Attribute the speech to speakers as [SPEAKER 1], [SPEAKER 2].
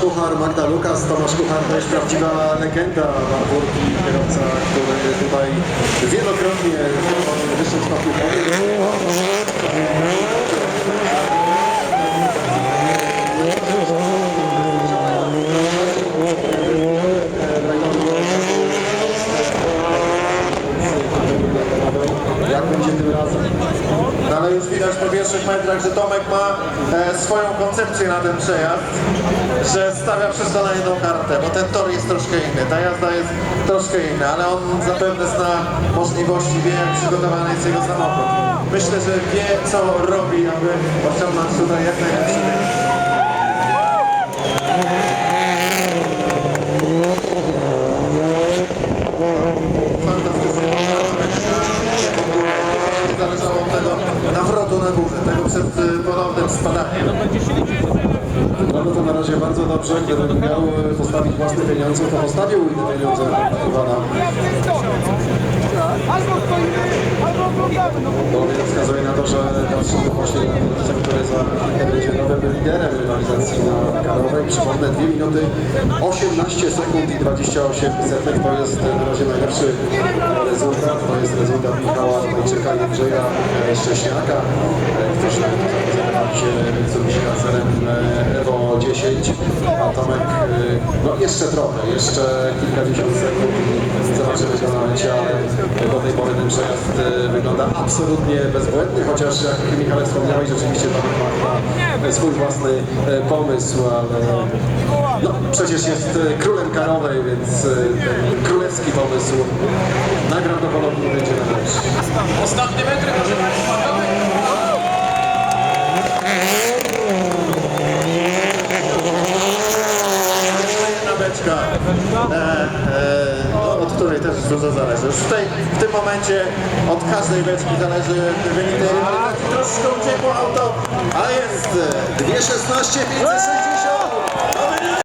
[SPEAKER 1] Kuchar, Magda Lukas. Tomasz Kuchar to jest prawdziwa legenda Warburgi, kierowca, który tutaj wielokrotnie zdobywał wyższym stopniu podium. Jak będzie tym razem?
[SPEAKER 2] Ale już widać po pierwszych metrach, że Tomek ma e, swoją koncepcję na ten przejazd, że stawia wszystko na jedną kartę, bo ten tor jest troszkę inny, ta jazda jest troszkę inna, ale on zapewne zna możliwości, wie jak przygotowany jest jego samochód. Myślę, że wie co robi, aby osiągnąć tutaj jak najlepszy wynik. Fantastyczny. Zależało od tego górze, tego przed y, ponownym spadaniem.
[SPEAKER 1] No to na razie bardzo dobrze, gdybym miał postawić własne pieniądze, to postawił te pieniądze na.
[SPEAKER 3] Albo stoimy. No,
[SPEAKER 1] Bo więc wskazuje na to, że patrzymy właśnie Kierowcę, który za chwilkę będzie nowym liderem rywalizacji na Karowej. Przypomnę 2 minuty 18 sekund i 28 setek. To jest na razie najlepszy rezultat. To jest rezultat Michała Tajczyka i Andrzeja Szcześniaka, e, którzy zajmowali się E, Evo 10. A Tomek e, no jeszcze trochę, jeszcze kilkadziesiąt sekund zobaczymy go na lecie, ale do tej pory ten przejazd e, wygląda absolutnie bezbłędny, chociaż jak Michale wspomniałeś, rzeczywiście Tomek ma swój własny e, pomysł, ale no, przecież jest królem karowej, więc ten królewski pomysł najprawdopodobniej będzie najlepszy.
[SPEAKER 4] Ostatnie metry, proszę Państwa.
[SPEAKER 2] E, e, no, od której też dużo zależy. Już tej, w tym momencie od każdej beczki zależy wynik tej rywalizacji. Troszkę uciekło auto, ale jest e,
[SPEAKER 1] 2.16, 560!